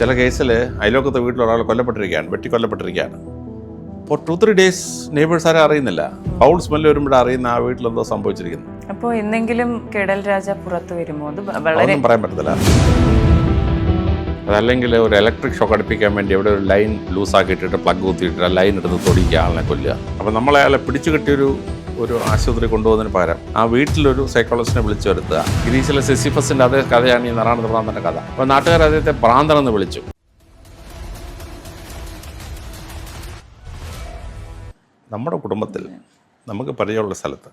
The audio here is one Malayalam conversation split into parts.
ചില കേസിൽ അയലോക്കത്തെ വീട്ടിൽ ഒരാൾ കൊല്ലപ്പെട്ടിരിക്കുകയാണ് വെട്ടി കൊല്ലപ്പെട്ടിരിക്കുകയാണ്. ഇപ്പോൾ ടു ത്രീ ഡേയ്സ് നെയ്ബേഴ്സ് ആരും അറിയുന്നില്ല. ഫൗൾ സ്മെല്ല് വരുമ്പോഴേ അറിയുന്ന ആ വീട്ടിൽ എന്തോ സംഭവിച്ചിരിക്കുന്നു അപ്പോൾ എന്തെങ്കിലും കേടൽ രാജ പുറത്തു വരുമോ? അത് വളരെ പറയാൻ പറ്റത്തില്ല. അതല്ലെങ്കിൽ ഒരു ഇലക്ട്രിക് ഷോക്ക് അടുപ്പിക്കാൻ വേണ്ടി എവിടെ ഒരു ലൈൻ ലൂസാക്കിയിട്ടിട്ട് പ്ലഗ് കുത്തിയിട്ടിട്ട് ആ ലൈൻ എടുത്ത് തൊടിക്കുക ആളിനെ കൊല്ലുക. അപ്പോൾ നമ്മളെ അയാളെ പിടിച്ചു കെട്ടിയൊരു ഒരു ആശുപത്രി കൊണ്ടുപോകുന്നതിന് പകരം ആ വീട്ടിലൊരു സൈക്കോളജിസ്റ്റിനെ വിളിച്ചു വരുത്തുക. ഗ്രീസിലെ സിസിഫസിന്റെ അതേ കഥയാണ് ഈ നാരായണ ഭ്രാന്തന്റെ കഥ. അപ്പോൾ നാട്ടുകാർ അദ്ദേഹത്തെ ഭ്രാന്തൻ എന്ന് വിളിച്ചു. നമ്മുടെ കുടുംബത്തിൽ നമുക്ക് പരിചയമുള്ള സ്ഥലത്ത്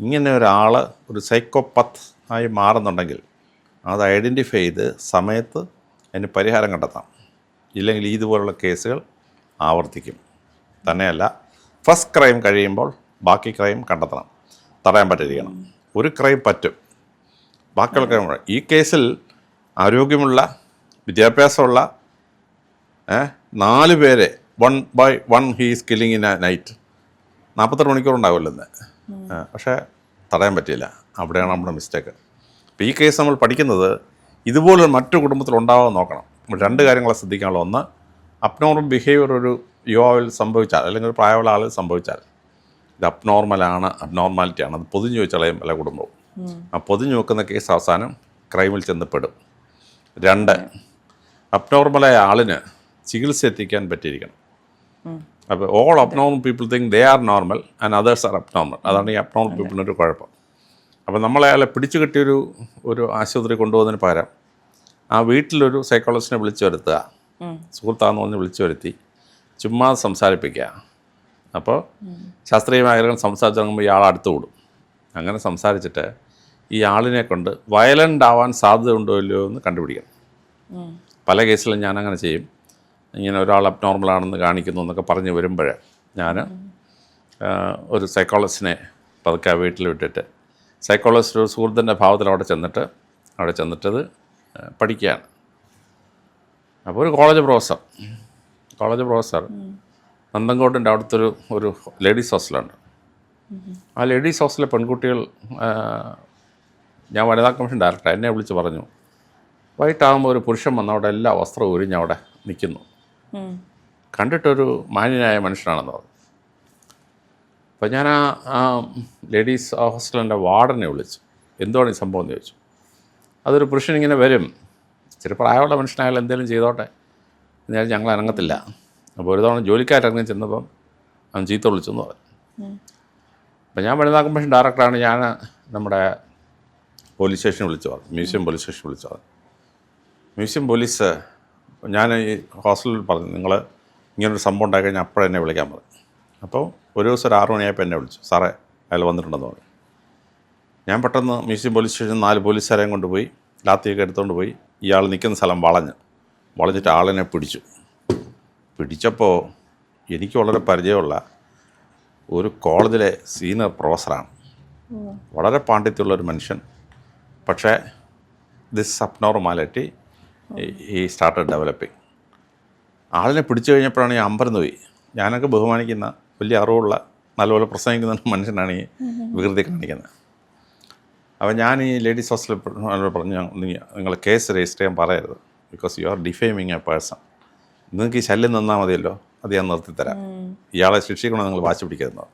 ഇങ്ങനെ ഒരാൾ ഒരു സൈക്കോപത്ത് ആയി മാറുന്നുണ്ടെങ്കിൽ അത് ഐഡന്റിഫൈ ചെയ്ത് സമയത്ത് അതിന് പരിഹാരം കണ്ടെത്താം. ഇല്ലെങ്കിൽ ഇതുപോലുള്ള കേസുകൾ ആവർത്തിക്കും. തന്നെയല്ല ഫസ്റ്റ് ക്രൈം കഴിയുമ്പോൾ ബാക്കി ക്രൈം കണ്ടെത്തണം. തടയാൻ പറ്റിയിരിക്കണം. ഒരു ക്രൈം പറ്റും. ബാക്കിയുള്ള ക്രൈം ഈ കേസിൽ ആരോഗ്യമുള്ള വിദ്യാഭ്യാസമുള്ള നാല് പേരെ one by one he's killing in a night. നാൽപ്പത്തെട്ട് മണിക്കൂർ ഉണ്ടാവുമല്ലോ ഇന്ന്. പക്ഷേ തടയാൻ പറ്റിയില്ല. അവിടെയാണ് നമ്മുടെ മിസ്റ്റേക്ക്. അപ്പോൾ ഈ കേസ് നമ്മൾ പഠിക്കുന്നത് ഇതുപോലെ മറ്റു കുടുംബത്തിൽ ഉണ്ടാവാൻ നോക്കണം. രണ്ട് കാര്യങ്ങളെ ശ്രദ്ധിക്കാനുള്ള ഒന്ന് അപ്നോർമൽ ബിഹേവിയർ ഒരു യുവാവിൽ സംഭവിച്ചാൽ അല്ലെങ്കിൽ ഒരു പ്രായമുള്ള ആളിൽ സംഭവിച്ചാൽ. ഇത് അബ്നോർമലാണ് അബ്നോർമാലിറ്റിയാണ് അത് പൊതിഞ്ഞു വെച്ചളയും പല കുടുംബവും. ആ പൊതിഞ്ഞു വെക്കുന്ന കേസ് അവസാനം ക്രൈമിൽ ചെന്നപ്പെടും രണ്ട് അബ്നോർമലായ ആളിന് ചികിത്സ എത്തിക്കാൻ പറ്റിയിരിക്കണം. അപ്പോൾ all abnormal people think they are normal and others are abnormal അതാണ് ഈ അബ്നോർമൽ പീപ്പിളിന്റെ ഒരു കുഴപ്പം. അപ്പോൾ നമ്മളെ അയാളെ പിടിച്ചു കിട്ടിയൊരു ഒരു ആശുപത്രി കൊണ്ടുപോകുന്നതിന് പകരം ആ വീട്ടിലൊരു സൈക്കോളജിസ്റ്റിനെ വിളിച്ചു വരുത്തുക. സുഹൃത്താന്ന് പറഞ്ഞ് വിളിച്ചു വരുത്തി. ചുമ്മാ സംസാരിപ്പിക്കുക. അപ്പോൾ ശാസ്ത്രീയമായ കാര്യങ്ങൾ സംസാരിച്ച് തുടങ്ങുമ്പോൾ ഇയാൾ അടുത്ത് കൂടും അങ്ങനെ സംസാരിച്ചിട്ട് ഈ ആളിനെ കൊണ്ട് വയലന്റ് ആവാൻ സാധ്യത ഉണ്ടോ ഇല്ലയോ എന്ന് കണ്ടുപിടിക്കണം. പല കേസിലും ഞാൻ അങ്ങനെ ചെയ്യും. ഇങ്ങനെ ഒരാൾ അബ്നോർമലാണെന്ന് കാണിക്കുന്നു എന്നൊക്കെ പറഞ്ഞ് വരുമ്പോൾ ഞാൻ ഒരു സൈക്കോളജിസ്റ്റിനെ പതുക്കെ വീട്ടിൽ വിട്ടിട്ട് സൈക്കോളജിസ്റ്റ് ഒരു സുഹൃത്തിന്റെ ഭാവത്തിൽ അവിടെ ചെന്നിട്ട് അവിടെ ചെന്നിട്ടത് പഠിക്കുകയാണ്. അപ്പോൾ ഒരു കോളേജ് പ്രൊഫസർ കോളേജ് പ്രൊഫസർ നന്തൻകോട്ടിന്റെ അടുത്തൊരു ഒരു ലേഡീസ് ഹോസ്റ്റലുണ്ട് ആ ലേഡീസ് ഹോസ്റ്റലിലെ പെൺകുട്ടികൾ ഞാൻ വനിതാ കമ്മീഷൻ ഡയറക്ടർ എന്നെ വിളിച്ച് പറഞ്ഞു വൈകിട്ടാകുമ്പോൾ ഒരു പുരുഷൻ വന്ന അവിടെ എല്ലാ വസ്ത്രവും ഉരിഞ്ഞ് അവിടെ നിൽക്കുന്നു. കണ്ടിട്ടൊരു മാന്യനായ മനുഷ്യനാണെന്ന് പറഞ്ഞു. അപ്പോൾ ഞാൻ ആ ആ ലേഡീസ് ഹോസ്റ്റലിന്റെ വാർഡനെ വിളിച്ചു. എന്തുവാണ് ഈ സംഭവം? എന്ന് ചോദിച്ചു. അതൊരു പുരുഷൻ ഇങ്ങനെ വരും. ഇച്ചിരി പ്രായമുള്ള മനുഷ്യനായാലും എന്തെങ്കിലും ചെയ്തോട്ടെ. എന്നാലും ഞങ്ങൾ ഇറങ്ങത്തില്ല അപ്പോൾ ഒരു തവണ ജോലിക്കായിട്ടിറങ്ങി ചെന്നപ്പം അവൻ ചീത്ത വിളിച്ചു എന്ന് പറഞ്ഞു. അപ്പം ഞാൻ വനിതാ കമ്മീഷൻ ഡയറക്ടറാണ് ഞാൻ നമ്മുടെ പോലീസ് സ്റ്റേഷൻ വിളിച്ചു പറഞ്ഞു. മ്യൂസിയം പോലീസ് സ്റ്റേഷൻ വിളിച്ചു പറഞ്ഞു. മ്യൂസിയം പോലീസ് ഞാൻ ഈ ഹോസ്റ്റലിൽ പറഞ്ഞു നിങ്ങൾ ഇങ്ങനൊരു സംഭവം ഉണ്ടായി കഴിഞ്ഞാൽ അപ്പോഴെ എന്നെ വിളിക്കാൻ പറഞ്ഞു അപ്പോൾ ഒരു ദിവസം ഒരു ആറ് മണിയായപ്പോൾ എന്നെ വിളിച്ചു. സാറേ അയാൾ വന്നിട്ടുണ്ടെന്ന് പറഞ്ഞു. ഞാൻ പെട്ടെന്ന് മ്യൂസിയം പോലീസ് സ്റ്റേഷൻ നാല് പോലീസുകാരെയും കൊണ്ടുപോയി ലാത്തിയൊക്കെ എടുത്തുകൊണ്ട് പോയി ഇയാൾ നിൽക്കുന്ന സ്ഥലം വളഞ്ഞ് വളഞ്ഞിട്ട് ആളിനെ പിടിച്ചു. പിടിച്ചപ്പോൾ എനിക്ക് വളരെ പരിചയമുള്ള ഒരു കോളേജിലെ സീനിയർ പ്രൊഫസറാണ്. വളരെ പാണ്ഡിത്യമുള്ള ഒരു മനുഷ്യൻ. പക്ഷേ this abnormality he started developing ആളിനെ പിടിച്ചു കഴിഞ്ഞപ്പോഴാണ് ഈ അമ്പരന്ന് പോയി. ഞാനൊക്കെ ബഹുമാനിക്കുന്ന വലിയ അറിവുള്ള നല്ലപോലെ പ്രസംഗിക്കുന്ന മനുഷ്യനാണ് ഈ വികൃതി കാണിക്കുന്നത്. അപ്പോൾ ഞാൻ ഈ ലേഡീസ് ഹോസ്റ്റലിൽ പറഞ്ഞു നിങ്ങൾ കേസ് രജിസ്റ്റർ ചെയ്യാൻ പറയരുത്. Because you are defaming a person നിങ്ങൾക്ക് ഈ ശല്യം നിന്നാൽ മതിയല്ലോ. അത് ഞാൻ നിർത്തിത്തരാം. ഇയാളെ ശിക്ഷിക്കണം നിങ്ങൾ വാശി പിടിക്കുന്നത്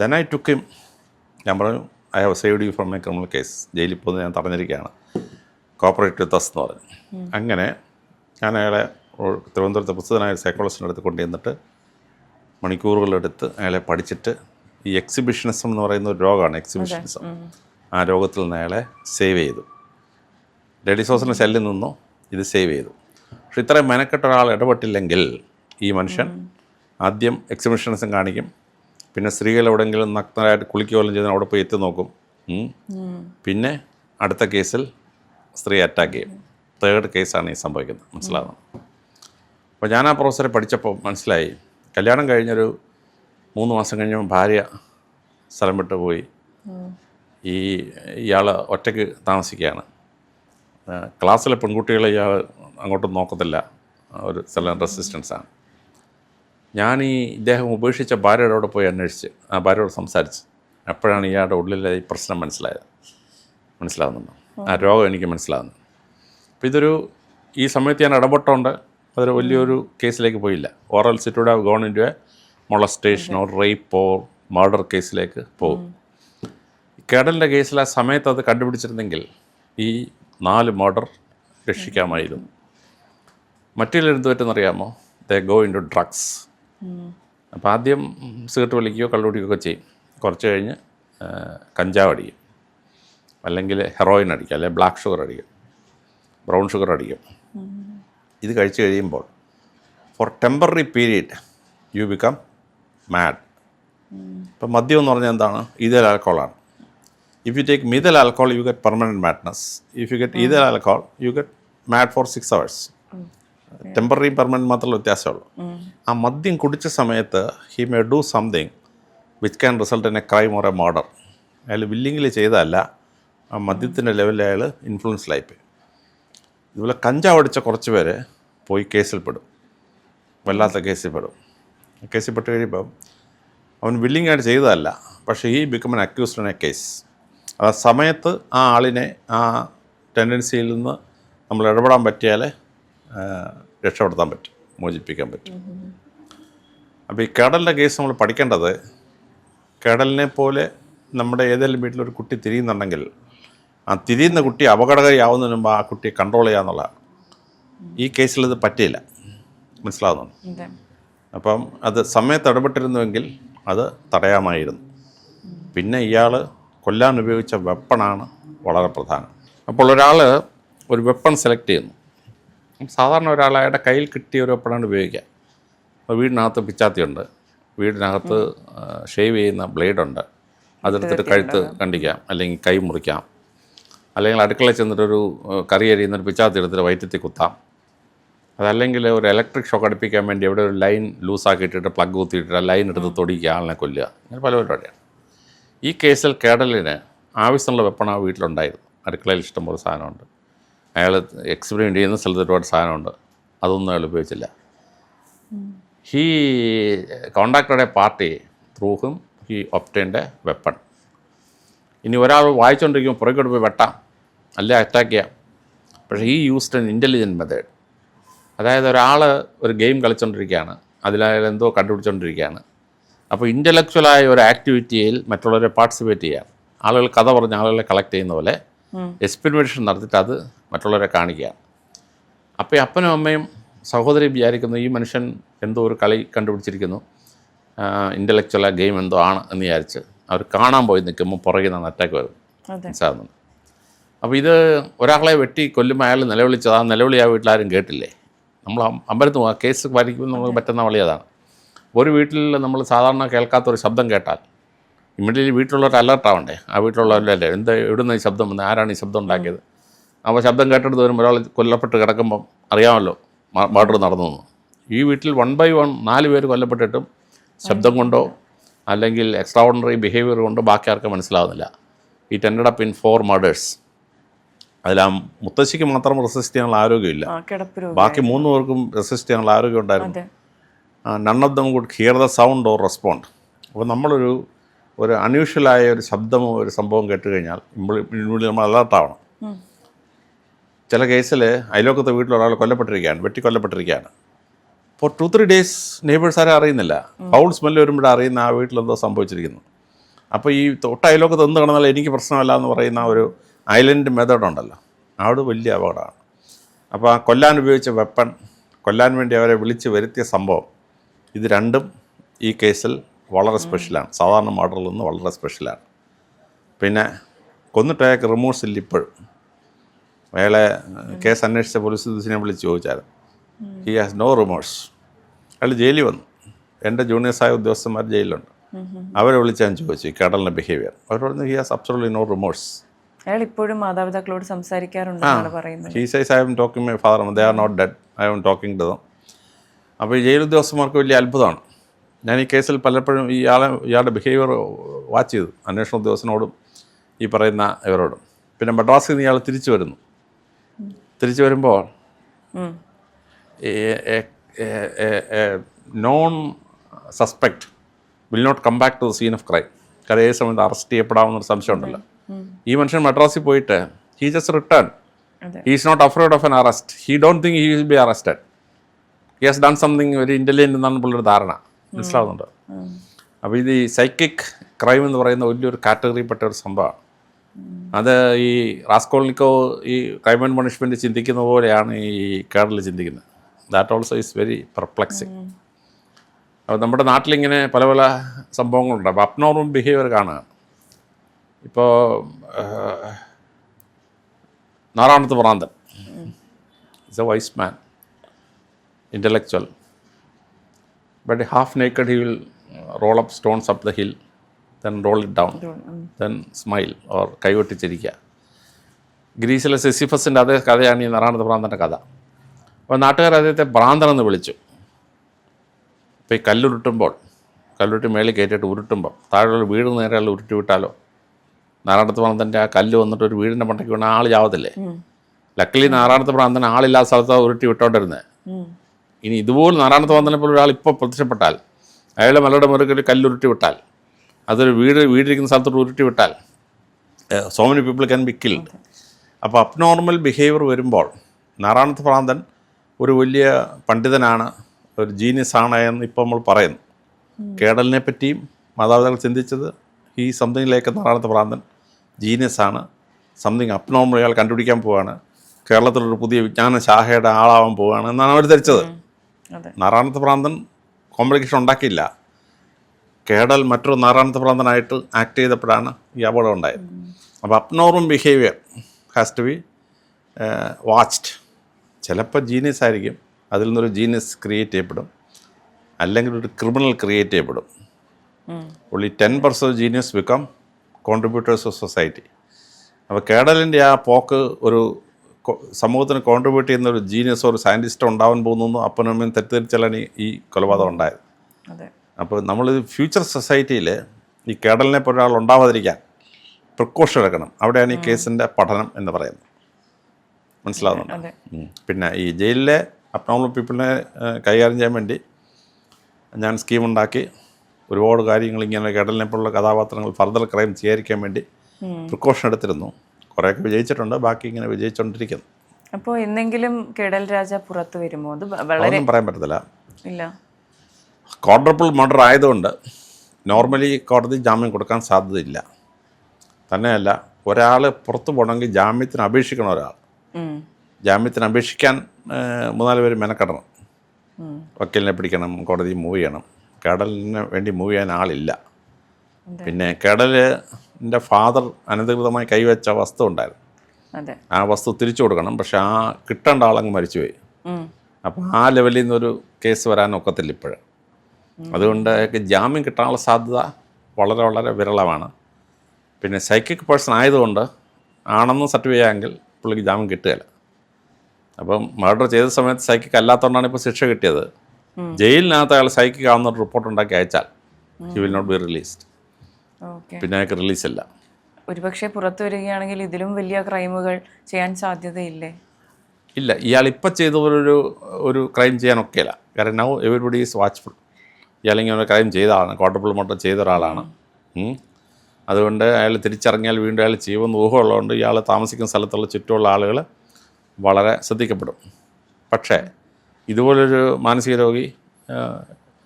ദെൻ ഐ ടുക്ക് ഹിം ഞാൻ പറഞ്ഞു I have saved you from a criminal case ജയിലിൽ പോകുന്നത് ഞാൻ തടഞ്ഞിരിക്കുകയാണ്. കോപ്പറേറ്റ് തസ് എന്ന് പറഞ്ഞു. അങ്ങനെ ഞാൻ അയാളെ തിരുവനന്തപുരത്തെ പ്രസിദ്ധനായ സൈക്കോളജിസ്റ്റിന്റെ അടുത്ത് കൊണ്ടുവന്നിട്ട് മണിക്കൂറുകളെടുത്ത് അയാളെ പഠിച്ചിട്ട് ഈ എക്സിബിഷനിസം എന്ന് പറയുന്ന ഒരു രോഗമാണ് എക്സിബിഷനിസം ആ രോഗത്തിൽ നിന്ന് അയാളെ സേവ് ചെയ്തു. ലേഡീസ് ശല്യം നിന്നു ഇത് സേവ് ചെയ്തു. പക്ഷെ ഇത്രയും മെനക്കെട്ട ഒരാൾ ഇടപെട്ടില്ലെങ്കിൽ ഈ മനുഷ്യൻ ആദ്യം എക്സിബിഷനിസം കാണിക്കും. പിന്നെ സ്ത്രീകൾ എവിടെയെങ്കിലും നഗ്നരായിട്ട് കുളിക്കുകയെല്ലാം ചെയ്താൽ അവിടെ പോയി എത്തി നോക്കും. പിന്നെ അടുത്ത കേസിൽ സ്ത്രീ അറ്റാക്ക് ചെയ്യും. തേർഡ് കേസാണ് ഈ സംഭവിക്കുന്നത്. മനസ്സിലാകുന്നത് അപ്പോൾ ഞാൻ ആ പ്രൊഫസറെ പഠിച്ചപ്പോൾ മനസ്സിലായി. കല്യാണം കഴിഞ്ഞൊരു മൂന്ന് മാസം കഴിഞ്ഞപ്പോൾ ഭാര്യ സ്ഥലം വിട്ട് പോയി ഈ ഇയാൾ ഒറ്റയ്ക്ക് താമസിക്കുകയാണ്. ക്ലാസ്സിലെ പെൺകുട്ടികളെ ഇയാൾ അങ്ങോട്ടും നോക്കത്തില്ല. ഒരു സെലൻ റെസിസ്റ്റൻസാണ്. ഞാൻ ഈ ഇദ്ദേഹം ഉപേക്ഷിച്ച ഭാര്യയുടെ അവിടെ പോയി അന്വേഷിച്ച് ആ ഭാര്യയോട് സംസാരിച്ച്. അപ്പോഴാണ് ഇയാളുടെ ഉള്ളിലെ ഈ പ്രശ്നം മനസ്സിലായത്. മനസ്സിലാകുന്നുണ്ടോ ആ. രോഗം എനിക്ക് മനസ്സിലാകുന്നു അപ്പോൾ ഇതൊരു ഈ സമയത്ത് ഞാൻ ഇടപെട്ടോണ്ട് അതൊരു വലിയൊരു കേസിലേക്ക് പോയില്ല. ഓറൽ സിറ്റൂഡ് government gone in to or മൊളസ്റ്റേഷനോ റേപ്പോ മർഡർ കേസിലേക്ക് പോകും. കേടലിന്റെ കേസിൽ ആ സമയത്ത് അത് കണ്ടുപിടിച്ചിരുന്നെങ്കിൽ ഈ നാല് മർഡർ രക്ഷിക്കാമായിരുന്നു. മറ്റു എന്ത് പറ്റുമെന്നറിയാമോ they go in to drugs അപ്പോൾ ആദ്യം സിഗരറ്റ് വലിക്കുകയോ കള്ളുപിടിക്കുകയോ ചെയ്യും. കുറച്ച് കഴിഞ്ഞ് കഞ്ചാവ് അടിക്കും. അല്ലെങ്കിൽ ഹെറോയിൻ അടിക്കും അല്ലെങ്കിൽ ബ്ലാക്ക് ഷുഗർ അടിക്കും ബ്രൗൺ ഷുഗർ അടിക്കും. ഇത് കഴിച്ചു കഴിയുമ്പോൾ for temporary period you become mad ഇപ്പം മദ്യം എന്ന് പറഞ്ഞാൽ എന്താണ്? ഇതേ ആൽക്കോളാണ് if take methyl alcohol, you get permanent madness. If you get mm. ethyl alcohol, you get mad for six hours. Temporary permanent മാത്രമേ വ്യത്യാസമുള്ളൂ. ആ മദ്യം കുടിച്ച സമയത്ത് he may do something which can result in a crime or a murder അയാൾ വില്ലിങ്ങിൽ ചെയ്തതല്ല ആ മദ്യത്തിന്റെ ലെവലിൽ അയാൾ ഇൻഫ്ലുവൻസിലായിപ്പോയി ഇതുപോലെ കഞ്ചാവ് അടിച്ച കുറച്ച് പേര് പോയി കേസിൽ പെടും. വല്ലാത്ത കേസിൽ പെടും. കേസിൽ പെട്ട് കഴിയുമ്പം അവൻ വില്ലിംഗ് ആയിട്ട് ചെയ്തതല്ല പക്ഷേ he become an accused in a case ആ സമയത്ത് ആ ആളിനെ ആ ടെൻഡൻസിയിൽ നിന്ന് നമ്മൾ ഇടപെടാൻ പറ്റിയാൽ രക്ഷപ്പെടുത്താൻ പറ്റും മോചിപ്പിക്കാൻ പറ്റും. അപ്പോൾ ഈ കേടലിന്റെ കേസ് നമ്മൾ പഠിക്കേണ്ടത് കേടലിനെ പോലെ നമ്മുടെ ഏതെങ്കിലും വീട്ടിലൊരു കുട്ടി തിരിയുന്നുണ്ടെങ്കിൽ ആ തിരിയുന്ന കുട്ടി അപകടകാരിയാവുന്നതിന് മുമ്പ് ആ കുട്ടിയെ കൺട്രോൾ ചെയ്യുക എന്നുള്ളതാണ് ഈ കേസിൽ ഇത് പറ്റിയില്ല. മനസ്സിലാവുന്നുണ്ട്? അപ്പം അത് സമയത്ത് ഇടപെട്ടിരുന്നുവെങ്കിൽ അത് തടയാമായിരുന്നു. പിന്നെ ഇയാൾ കൊല്ലാൻ ഉപയോഗിച്ച വെപ്പണാണ് വളരെ പ്രധാനം. അപ്പോൾ ഒരാൾ ഒരു വെപ്പൺ സെലക്ട് ചെയ്യുന്നു. സാധാരണ ഒരാൾ അയാളുടെ കയ്യിൽ കിട്ടിയ ഒരു വെപ്പണാണ് ഉപയോഗിക്കുക. അപ്പോൾ വീടിനകത്ത് പിച്ചാത്തിയുണ്ട്. വീടിനകത്ത് ഷേവ് ചെയ്യുന്ന ബ്ലേഡുണ്ട് അതെടുത്തിട്ട് കഴുത്ത് കണ്ടിക്കാം അല്ലെങ്കിൽ കൈ മുറിക്കാം. അല്ലെങ്കിൽ അടുക്കളയിൽ ചെന്നിട്ടൊരു കറി അരിയുന്ന ഒരു പിച്ചാത്തി എടുത്തിട്ട് വയറ്റത്തിൽ കുത്താം. അതല്ലെങ്കിൽ ഒരു ഇലക്ട്രിക് ഷോക്ക് അടുപ്പിക്കാൻ വേണ്ടി എവിടെ ഒരു ലൈൻ ലൂസാക്കിയിട്ടിട്ട് പ്ലഗ് കുത്തിയിട്ടിട്ട് ആ ലൈൻ എടുത്ത് തൊടിക്കുക ആളിനെ കൊല്ലുക. അങ്ങനെ പല പരിപാടിയാണ് ഈ കേസിൽ കേടലിന് ആവശ്യമുള്ള വെപ്പൺ ആ വീട്ടിലുണ്ടായിരുന്നു അടുക്കളയിൽ ഇഷ്ടംപോലെ സാധനമുണ്ട്. അയാൾ എക്സ്പെരിമെന്റ് ചെയ്യുന്ന സ്ഥലത്ത് ഒരുപാട് സാധനമുണ്ട്. അതൊന്നും അയാൾ ഉപയോഗിച്ചില്ല. ഹീ കോണ്ടാക്ടറുടെ പാർട്ടി ത്രൂ ഹിം ഹി ഒപ്റ്റേന്റെ വെപ്പൺ ഇനി ഒരാൾ വായിച്ചുകൊണ്ടിരിക്കുമ്പോൾ പുറകോട്ട് പോയി വെട്ടാം. അല്ലെ? അറ്റാക്ക് ചെയ്യാം. പക്ഷേ he used an intelligent method അതായത് ഒരാൾ ഒരു ഗെയിം കളിച്ചുകൊണ്ടിരിക്കുകയാണ് അതിലയാൾ എന്തോ കണ്ടുപിടിച്ചുകൊണ്ടിരിക്കുകയാണ് അപ്പോൾ ഇന്റലക്ച്വലായ ഒരു ആക്ടിവിറ്റിയിൽ മറ്റുള്ളവരെ പാർട്ടിസിപ്പേറ്റ് ചെയ്യാം. ആളുകൾ കഥ പറഞ്ഞ് ആളുകളെ കളക്ട് ചെയ്യുന്ന പോലെ എക്സ്പെരിമെന്റേഷൻ നടത്തിയിട്ട് അത് മറ്റുള്ളവരെ കാണിക്കുക അപ്പോൾ ഈ അപ്പനും അമ്മയും സഹോദരി വിചാരിക്കുന്നു ഈ മനുഷ്യൻ എന്തോ ഒരു കളി കണ്ടുപിടിച്ചിരിക്കുന്നു. ഇന്റലക്ച്വൽ ഗെയിം എന്തോ ആണ് എന്ന് വിചാരിച്ച് അവർ കാണാൻ പോയി നിൽക്കുമ്പോൾ പുറകിൽ നിന്ന് അറ്റാക്ക് വരും. മനസ്സിലാകുന്നുണ്ട് അപ്പോൾ ഇത് ഒരാളെ വെട്ടി കൊല്ലുമ്പോൾ അയാൾ നിലവിളിച്ചത് ആ നിലവിളി ആ വീട്ടിലാരും കേട്ടില്ലേ? നമ്മൾ അമ്പലത്ത് പോകും ആ കേസ് വരയ്ക്കുമ്പോൾ നമുക്ക് പറ്റുന്ന വളി അതാണ്. ഒരു വീട്ടിൽ നമ്മൾ സാധാരണ കേൾക്കാത്ത ഒരു ശബ്ദം കേട്ടാൽ ഇമ്മീഡിയറ്റ്ലി വീട്ടിലുള്ളവർ അലർട്ട് ആവണ്ടേ? ആ വീട്ടിലുള്ളവരല്ലേ? എന്ത് എവിടുന്ന് ഈ ശബ്ദം വന്നത് ആരാണ് ഈ ശബ്ദം ഉണ്ടാക്കിയത്? അപ്പോൾ ശബ്ദം കേട്ടെടുത്ത് വരുമ്പോൾ ഒരാൾ കൊല്ലപ്പെട്ട് കിടക്കുമ്പം അറിയാമല്ലോ മർഡർ നടന്നു. ഈ വീട്ടിൽ വൺ ബൈ വൺ നാല് പേര് കൊല്ലപ്പെട്ടിട്ടും ശബ്ദം കൊണ്ടോ അല്ലെങ്കിൽ എക്സ്ട്രാ ഓർഡിനറി ബിഹേവിയർ കൊണ്ടോ ബാക്കി ആർക്കും മനസ്സിലാവുന്നില്ല. He tended up in four murders അതിൽ ആ മുത്തശ്ശിക്ക് മാത്രം റെസിസ്റ്റ് ചെയ്യാനുള്ള ആരോഗ്യമില്ല. ബാക്കി മൂന്ന് പേർക്കും റെസിസ്റ്റ് ചെയ്യാനുള്ള ആരോഗ്യം ഉണ്ടായിരുന്നു. None of them could hear the sound or respond അപ്പോൾ നമ്മളൊരു ഒരു അൺയൂഷ്വലായ ഒരു ശബ്ദമോ ഒരു സംഭവം കേട്ട് കഴിഞ്ഞാൽ ഇമ്പിളി നമ്മൾ അലർട്ടാവണം. ചില കേസിൽ അയലോക്കത്തെ വീട്ടിൽ ഒരാൾ കൊല്ലപ്പെട്ടിരിക്കുകയാണ് വെട്ടി കൊല്ലപ്പെട്ടിരിക്കുകയാണ്. Four two three days neighbours ആരും അറിയുന്നില്ല. ഫൗൾ സ്മെല്ല് വരുമ്പോഴേ അറിയുന്ന ആ വീട്ടിൽ എന്തോ സംഭവിച്ചിരിക്കുന്നു. അപ്പോൾ ഈ തൊട്ട അയലോക്കത്ത് എന്ത് കാണുന്നാലും എനിക്ക് പ്രശ്നമല്ല എന്ന് പറയുന്ന ഒരു ഐലൻഡ് മെത്തേഡ് ഉണ്ടല്ലോ. അവിടെ വലിയ അപകടമാണ്. അപ്പോൾ ആ കൊല്ലാൻ ഉപയോഗിച്ച വെപ്പൺ കൊല്ലാൻ വേണ്ടി അവരെ വിളിച്ച് വരുത്തിയ സംഭവം ഇത് രണ്ടും ഈ കേസിൽ വളരെ സ്പെഷ്യലാണ് സാധാരണ മർഡറിൽ നിന്ന് വളരെ സ്പെഷ്യലാണ് പിന്നെ കൊന്നിട്ട് അയാൾക്ക് റിമോഴ്സ് ഇല്ല ഇപ്പോഴും. അയാളെ കേസ് അന്വേഷിച്ച പോലീസ് ഉദ്ദേശിനെ വിളിച്ച് ചോദിച്ചായിരുന്നു. ഹി ഹാസ് നോ റിമോഴ്സ് അയാൾ ജയിലിൽ വന്നു. എന്റെ ജൂനിയേഴ്സായ ഉദ്യോഗസ്ഥന്മാർ ജയിലിലുണ്ട്. അവരെ വിളിച്ച് ഞാൻ ചോദിച്ചു ഈ കടലിന്റെ ബിഹേവിയർ അവർ പറഞ്ഞു he has absolutely no remorse അയാൾ ഇപ്പോഴും മാതാപിതാക്കളോട് സംസാരിക്കാറുണ്ട് പറയുന്നത്. He says I'm talking my father they are not dead I'm talking to them അപ്പോൾ ഈ ജയിൽ ഉദ്യോഗസ്ഥന്മാർക്ക് വലിയ അത്ഭുതമാണ്. ഞാൻ ഈ കേസിൽ പലപ്പോഴും ഇയാളെ ഇയാളുടെ ബിഹേവിയർ വാച്ച് ചെയ്തു. അന്വേഷണ ഉദ്യോഗസ്ഥനോടും ഈ പറയുന്ന ഇവരോടും. പിന്നെ മദ്രാസിൽ നിന്ന് ഇയാൾ തിരിച്ചു വരുന്നു. തിരിച്ചു വരുമ്പോൾ. Non suspect will not come back to the scene of crime കാരണം ഏത് സമയത്ത് അറസ്റ്റ് ചെയ്യപ്പെടാവുന്ന ഒരു സംശയം ഉണ്ടല്ലോ. ഈ മനുഷ്യൻ മദ്രാസിൽ പോയിട്ട് he just return he he is not afraid of an arrest he don't think he will be arrested he has done something very intelligent എന്നാണ് പുള്ളിയുടെ ധാരണ. മനസ്സിലാവുന്നുണ്ട്. അപ്പോൾ ഇത് ഈ സൈക്കിക് ക്രൈം എന്ന് പറയുന്ന വലിയൊരു കാറ്റഗറിയിൽപ്പെട്ട ഒരു സംഭവമാണ്. അത് ഈ റാസ്കോളിക്കോ ഈ ക്രൈം ആൻഡ് പണിഷ്മെന്റ് ചിന്തിക്കുന്ന പോലെയാണ് ഈ കേരളിൽ ചിന്തിക്കുന്നത്. That also is very perplexing അപ്പോൾ നമ്മുടെ നാട്ടിലിങ്ങനെ പല പല സംഭവങ്ങളുണ്ട്. അപ്പോൾ അപ്നോർമൽ ബിഹേവിയർ കാണുക ഇപ്പോൾ Naranath Bhranthan is a wise man intellectual but half naked he will roll up stones up the hill then roll it down um. Then smile or കൈകൊട്ടിച്ചിരിക്കുക ഗ്രീസിലെ സെസിഫസിന്റെ അതേ കഥയാണ് ഈ നാറാണത്ത് ഭ്രാന്തന്റെ കഥ. അപ്പോൾ നാട്ടുകാർ അദ്ദേഹത്തെ ഭ്രാന്തനെന്ന് വിളിച്ചു. അപ്പോൾ ഈ കല്ലുരുട്ടുമ്പോൾ കല്ലുരുട്ടി മേളിൽ കയറ്റിയിട്ട് ഉരുട്ടുമ്പോൾ താഴെയുള്ള വീട് നേരെയുള്ള ഉരുട്ടി വിട്ടാലോ? നാറാണത്ത് ഭ്രാന്തന്റെ ആ കല്ല് വന്നിട്ട് ഒരു വീടിന്റെ മണ്ടയ്ക്ക് വീണ ആൾ ചാവത്തില്ലേ. ലക്കിലി നാറാണത്ത് ഭ്രാന്തൻ ആളില്ലാത്ത സ്ഥലത്താണ് ഉരുട്ടി വിട്ടോണ്ടിരുന്നത്. ഇനി ഇതുപോലെ നാരായണത്ത് പോലെ ഒരാൾ ഇപ്പോൾ പ്രത്യക്ഷപ്പെട്ടാൽ അയാളെ മലയുടെ മുറുകിൽ കല്ലുരുട്ടി വിട്ടാൽ അതൊരു വീട് വീടിരിക്കുന്ന സ്ഥലത്തോട്ട് ഉരുട്ടി വിട്ടാൽ so many people can be killed അപ്പോൾ അബ്നോർമൽ ബിഹേവിയർ വരുമ്പോൾ നാരായണത്ത് ഭ്രാന്തൻ ഒരു വലിയ പണ്ഡിതനാണ് ഒരു ജീനിയസ് ആണ് എന്ന് ഇപ്പോൾ നമ്മൾ പറയുന്നു. കേടലിനെ പറ്റിയും മാതാപിതാക്കൾ ചിന്തിച്ചത് ഈ സംതിങ് ലൈക്ക് നാറാണത്ത് ഭ്രാന്തൻ ജീനിയസ് ആണ് സംതിങ് അബ്നോർമൽ അയാൾ കണ്ടുപിടിക്കാൻ പോവാണ് കേരളത്തിലൊരു പുതിയ വിജ്ഞാന ശാഖയുടെ ആളാവാൻ പോവുകയാണ് എന്നാണ് അവർ ധരിച്ചത്. നാറാണത്ത് പ്രാന്തൻ കോംപ്ലിക്കേഷൻ ഉണ്ടാക്കിയില്ല. കേടൽ മറ്റൊരു നാറാണത്ത് പ്രാന്തനായിട്ട് ആക്ട് ചെയ്തപ്പോഴാണ് ഈ അപകടം ഉണ്ടായത്. അപ്പോൾ abnormal behaviour has to be watched ചിലപ്പോൾ ജീനിയസ് ആയിരിക്കും. അതിൽ നിന്നൊരു ജീനിയസ് ക്രിയേറ്റ് ചെയ്യപ്പെടും. അല്ലെങ്കിൽ ഒരു ക്രിമിനൽ ക്രിയേറ്റ് ചെയ്യപ്പെടും. Only ten percent genius become contributors of society അപ്പോൾ കേടലിന്റെ ആ പോക്ക് ഒരു സമൂഹത്തിന് കോൺട്രിബ്യൂട്ട് ചെയ്യുന്ന ഒരു ജീനിയസ് ഒരു സയന്റിസ്റ്റ് ഉണ്ടാവാൻ പോകുന്നു അപ്പനമ്മയും തെറ്റിദ്ധരിച്ചാലാണ് ഈ- കൊലപാതകം ഉണ്ടായത്. അപ്പോൾ നമ്മൾ ഫ്യൂച്ചർ സൊസൈറ്റിയിൽ ഈ കേടലിനെ പോലെ ഒരാൾ ഉണ്ടാവാതിരിക്കാൻ പ്രിക്കോഷൻ എടുക്കണം. അവിടെയാണ് ഈ കേസിന്റെ പഠനം എന്ന് പറയുന്നത്. മനസ്സിലാവുന്നുണ്ട്? പിന്നെ ഈ ജയിലിലെ അബ്നോർമൽ പീപ്പിളിനെ കൈകാര്യം ചെയ്യാൻ വേണ്ടി ഞാൻ സ്കീമുണ്ടാക്കി ഒരുപാട് കാര്യങ്ങൾ ഇങ്ങനെ കേടലിനെ പോലുള്ള കഥാപാത്രങ്ങൾ ഫർദർ ക്രൈം ചെയ്യാതിരിക്കാൻ വേണ്ടി പ്രിക്കോഷൻ എടുത്തിരുന്നു. കുറേയൊക്കെ വിജയിച്ചിട്ടുണ്ട് ബാക്കി ഇങ്ങനെ വിജയിച്ചുകൊണ്ടിരിക്കുന്നു അപ്പോൾ എന്തെങ്കിലും കേടൽ രാജ പുറത്തു വരുമോ? അത് വളരെ പറയാൻ പറ്റത്തില്ല. ഇല്ല. ക്വാഡ്രപ്പിൾ മർഡർ ആയതുകൊണ്ട് നോർമലി കോടതി ജാമ്യം കൊടുക്കാൻ സാധ്യതയില്ല. തന്നെയല്ല ഒരാൾ പുറത്തു പോകണമെങ്കിൽ ജാമ്യത്തിന് അപേക്ഷിക്കണം ഒരാൾ. ജാമ്യത്തിന് അപേക്ഷിക്കാൻ മൂന്നാൽ പേര് മെനക്കെടണം. വക്കീലിനെ പിടിക്കണം കോടതി മൂവ് ചെയ്യണം. കേടലിന് വേണ്ടി മൂവ് ചെയ്യാൻ ആളില്ല. പിന്നെ കടലിന്റെ ഫാദർ അനധികൃതമായി കൈവച്ച വസ്തു ഉണ്ടായിരുന്നു. ആ വസ്തു തിരിച്ചു കൊടുക്കണം പക്ഷെ ആ കിട്ടേണ്ട ആളങ്ങ് മരിച്ചുപോയി. അപ്പം ആ ലെവലിൽ നിന്നൊരു കേസ് വരാൻ ഒക്കത്തില്ല ഇപ്പോഴും. അതുകൊണ്ട് ജാമ്യം കിട്ടാനുള്ള സാധ്യത വളരെ വളരെ വിരളമാണ്. പിന്നെ സൈക്കിക് പേഴ്സൺ ആയതുകൊണ്ട് ആണെന്ന് സർട്ടിഫൈ ചെയ്യാമെങ്കിൽ പുള്ളിക്ക് ജാമ്യം കിട്ടുകയില്ല. അപ്പം മർഡർ ചെയ്ത സമയത്ത് സൈക്കിക് അല്ലാത്തതുകൊണ്ടാണ് ഇപ്പോൾ ശിക്ഷ കിട്ടിയത്. ജയിലിനകത്ത് അയാൾ സൈക്കിക് ആവുന്ന ഒരു റിപ്പോർട്ട് ഉണ്ടാക്കി അയച്ചാൽ he will not be released okay. പിന്നെ അയാൾക്ക് റിലീസില്ല. ഒരുപക്ഷെ പുറത്തു വരികയാണെങ്കിൽ ഇതിലും വലിയ ക്രൈമുകൾ ചെയ്യാൻ സാധ്യതയില്ലേ? ഇല്ല ഇയാൾ ഇപ്പം ചെയ്ത ഒരു ഒരു ക്രൈം ചെയ്യാൻ ഒക്കെയില്ല. കാരണം നൗ എവരിബഡി ഈസ് വാച്ച്ഫുൾ ഇയാൾ ഇങ്ങനെ ഒരു ക്രൈം ചെയ്ത ആളാണ് ക്വാർട്ടർബിൾ മർഡർ ചെയ്ത ഒരാളാണ്. അതുകൊണ്ട് അയാൾ തിരിച്ചറിഞ്ഞാൽ വീണ്ടും അയാൾ ചെയ്യുമെന്ന് ഊഹമുള്ളതുകൊണ്ട് ഇയാൾ താമസിക്കുന്ന സ്ഥലത്തുള്ള ചുറ്റുമുള്ള ആളുകൾ വളരെ ശ്രദ്ധിക്കപ്പെടും. പക്ഷേ ഇതുപോലൊരു മാനസിക രോഗി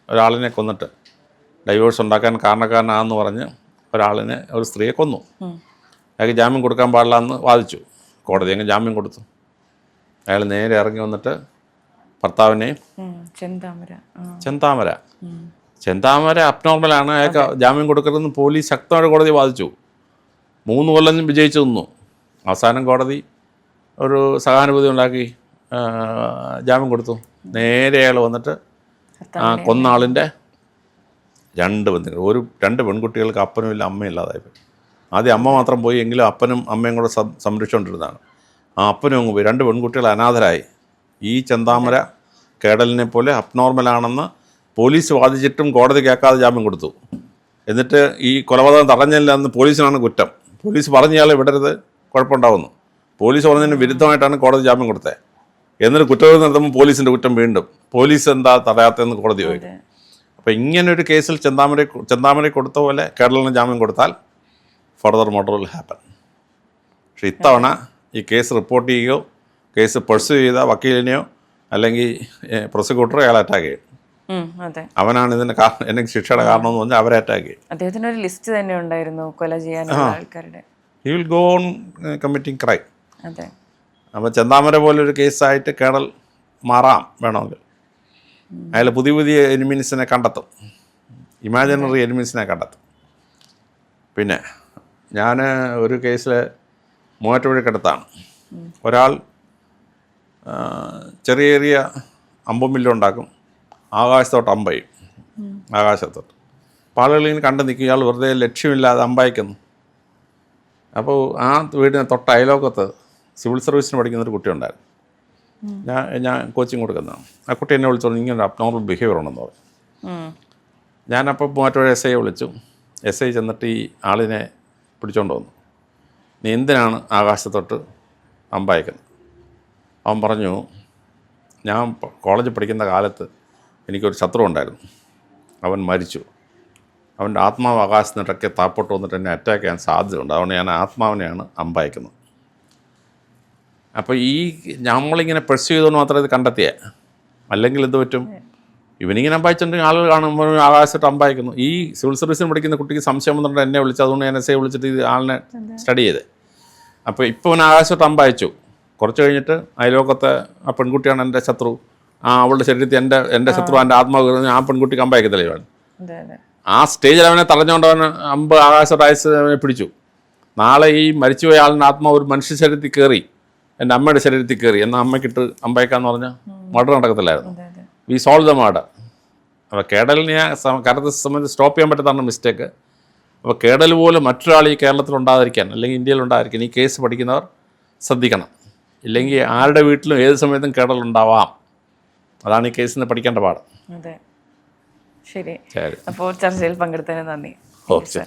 ഒരാളിനെ കൊന്നിട്ട് ഡൈവേഴ്സ് ഉണ്ടാക്കാൻ കാരണക്കാരനാണെന്ന് പറഞ്ഞ് ഒരാളിനെ ഒരു സ്ത്രീയെ കൊന്നു. അയാൾക്ക് ജാമ്യം കൊടുക്കാൻ പാടില്ല എന്ന് വാദിച്ചു. കോടതി അങ്ങ് ജാമ്യം കൊടുത്തു. അയാൾ നേരെ ഇറങ്ങി വന്നിട്ട് ഭർത്താവിനെയും. ചെന്താമര. ചെന്താമര. ചെന്താമര അബ്നോർമലാണ് അയാൾക്ക് ജാമ്യം കൊടുക്കരുതെന്ന് പോലീസ് ശക്തമായിട്ട് കോടതി വാദിച്ചു. മൂന്ന് കൊല്ലം വിജയിച്ചു നിന്നു. അവസാനം കോടതി ഒരു സഹാനുഭൂതി ഉണ്ടാക്കി ജാമ്യം കൊടുത്തു. നേരെ അയാൾ വന്നിട്ട് ആ കൊന്ന ആളിന്റെ രണ്ട് ബന്ധുക്കൾ ഒരു രണ്ട് പെൺകുട്ടികൾക്ക് അപ്പനും ഇല്ല അമ്മയും ഇല്ലാതായിപ്പോയി ആദ്യം അമ്മ മാത്രം പോയി എങ്കിലും അപ്പനും അമ്മയും കൂടെ സംരക്ഷിച്ചുകൊണ്ടിരുന്നതാണ്. ആ അപ്പനും അങ്ങ് പോയി. രണ്ട് പെൺകുട്ടികൾ അനാഥരായി. ഈ ചെന്താമര കേടലിനെ പോലെ അബ്നോർമലാണെന്ന് പോലീസ് വാദിച്ചിട്ടും കോടതി കേൾക്കാതെ ജാമ്യം കൊടുത്തു. എന്നിട്ട് ഈ കൊലപാതകം തടഞ്ഞില്ല എന്ന് പോലീസിനാണ് കുറ്റം. പോലീസ് പറഞ്ഞയാളെ വിടരുത് കുഴപ്പമുണ്ടാവുന്നു. പോലീസ് പറഞ്ഞതിന് വിരുദ്ധമായിട്ടാണ് കോടതി ജാമ്യം കൊടുത്തത്. എന്നിട്ട് കുറ്റകൃത്യം നടത്തുമ്പോൾ പോലീസിന്റെ കുറ്റം വീണ്ടും. പോലീസ് എന്താ തടയാത്തതെന്ന് കോടതി ചോദിക്കും. അപ്പോൾ ഇങ്ങനെ ഒരു കേസിൽ ചെന്താമര ചെന്താമര കൊടുത്ത പോലെ കേരളത്തിന് ജാമ്യം കൊടുത്താൽ ഫർദർ മർഡർ വിൽ ഹാപ്പൻ പക്ഷെ ഇത്തവണ ഈ കേസ് റിപ്പോർട്ട് ചെയ്യുകയോ കേസ് പെർസ്യൂ ചെയ്ത വക്കീലിനെയോ അല്ലെങ്കിൽ പ്രോസിക്യൂട്ടറോ അയാൾ അറ്റാക്ക് ചെയ്യും. അവനാണ് ഇതിന് കാരണം എനിക്ക് ശിക്ഷയുടെ കാരണം എന്ന് പറഞ്ഞാൽ അവരെ അറ്റാക്ക് ചെയ്യും. അദ്ദേഹത്തിന് ഒരു ലിസ്റ്റ് തന്നെ ഉണ്ടായിരുന്നു കൊല ചെയ്യാൻ ആൾക്കാരുടെ. He will go on committing crime അതെ. അപ്പോൾ ചെന്താമര പോലൊരു കേസായിട്ട് കേണൽ മാറാം വേണമെങ്കിൽ. അയാൾ പുതിയ പുതിയ എനിമീൻസിനെ കണ്ടെത്തും. ഇമാജിനറി എനിമീൻസിനെ കണ്ടെത്തും. പിന്നെ ഞാൻ ഒരു കേസിൽ മൂവാറ്റുപുഴക്കടുത്താണ്. ഒരാൾ ചെറിയ ചെറിയ അമ്പും മില്ലുണ്ടാക്കും ആകാശത്തോട്ട് അമ്പയും ആകാശത്തോട്ട്. അപ്പോൾ ആളുകൾ ഇങ്ങനെ കണ്ടു നിൽക്കും ഇയാൾ വെറുതെ ലക്ഷ്യമില്ലാതെ അമ്പയക്കുന്നു അപ്പോൾ ആ വീടിന് തൊട്ട് അയലോക്കത്ത് സിവിൽ സർവീസിന് പഠിക്കുന്ന ഒരു കുട്ടി ഉണ്ടായിരുന്നു ഞാൻ ഞാൻ കോച്ചിങ് കൊടുക്കുന്നതാണ്. ആ കുട്ടി എന്നെ വിളിച്ചോളൂ ഇങ്ങനെ അബ്നോർമൽ ബിഹേവിയർ ഉണ്ടെന്ന് പറഞ്ഞു. ഉം, ഞാനപ്പോൾ മറ്റൊരു എസ് ഐയെ വിളിച്ചു. എസ് ഐ ചെന്നിട്ട് ഈ ആളിനെ പിടിച്ചോണ്ട് വന്നു. നീ എന്തിനാണ് ആകാശത്തോട്ട് അമ്പയക്കുന്നത്? അവൻ പറഞ്ഞു ഞാൻ കോളേജ് കോളേജിൽ പഠിക്കുന്ന കാലത്ത് എനിക്കൊരു ശത്രു ഉണ്ടായിരുന്നു. അവൻ മരിച്ചു. അവന്റെ ആത്മാവ് ആകാശത്തിനിടയ്ക്ക് താപ്പോട്ട് വന്നിട്ട് എന്നെ അറ്റാക്ക് ചെയ്യാൻ സാധ്യതയുണ്ട്. അതുകൊണ്ട് ഞാൻ ആത്മാവിനെയാണ് അമ്പായിക്കുന്നത്. അപ്പോൾ ഈ നമ്മളിങ്ങനെ പ്രസ് ചെയ്തുകൊണ്ട് മാത്രമേ ഇത് കണ്ടെത്തിയേ. അല്ലെങ്കിൽ എന്ത് പറ്റും? ഇവനിങ്ങനെ അമ്പായിച്ചിട്ടുണ്ടെങ്കിൽ ആളുകൾ കാണുമ്പോൾ ആകാശത്ത് അമ്പായിക്കുന്നു. ഈ സിവിൽ സർവീസിന് പഠിക്കുന്ന കുട്ടിക്ക് സംശയം വന്നിട്ട് എന്നെ വിളിച്ചു. അതുകൊണ്ട് എൻ എസ് ഐ വിളിച്ചിട്ട് ഇത് ആളിനെ സ്റ്റഡി ചെയ്ത്. അപ്പോൾ ഇപ്പോൾ അവൻ ആകാശത്ത് അമ്പായിച്ചു. കുറച്ച് കഴിഞ്ഞിട്ട് അയലോക്കത്തെ ആ പെൺകുട്ടിയാണ് എന്റെ ശത്രു. ആ അവളുടെ ശരീരത്തിൽ എന്റെ എന്റെ ശത്രു എന്റെ ആത്മാവ് ആ പെൺകുട്ടിക്ക് അമ്പായിക്കത്തില്ല ഇവൻ. ആ സ്റ്റേജിൽ അവനെ തടഞ്ഞുകൊണ്ട് അവൻ അമ്പ് ആകാശത്ത് അയച്ച് അവനെ പിടിച്ചു. നാളെ ഈ മരിച്ചുപോയ ആളിന്റെ ആത്മാവ് ഒരു മനുഷ്യ ശരീരത്തിൽ കയറി. എന്റെ അമ്മയുടെ ശരീരത്തിൽ കയറി. എന്നാൽ അമ്മയ്ക്കിട്ട് അമ്പയക്കാന്ന് പറഞ്ഞാൽ മർഡർ നടക്കത്തില്ലായിരുന്നു. വി സോൾവ് ദ മർഡർ അപ്പോൾ കേടലിനെ കരത്തെ സംബന്ധിച്ച് സ്റ്റോപ്പ് ചെയ്യാൻ പറ്റാത്തതാണ് മിസ്റ്റേക്ക് അപ്പോൾ കേടൽ പോലും മറ്റൊരാൾ ഈ കേരളത്തിൽ ഉണ്ടാതിരിക്കാൻ അല്ലെങ്കിൽ ഇന്ത്യയിൽ ഉണ്ടായിരിക്കാൻ ഈ കേസ് പഠിക്കുന്നവർ ശ്രദ്ധിക്കണം. ഇല്ലെങ്കിൽ ആരുടെ വീട്ടിലും ഏത് സമയത്തും കേടൽ ഉണ്ടാവാം. അതാണ് ഈ കേസിന് പഠിക്കേണ്ട പാഠം. അതെ. ശരി. അപ്പോൾ ചർച്ചയിൽ പങ്കെടുത്തതിന് നന്ദി. ഓക്കെ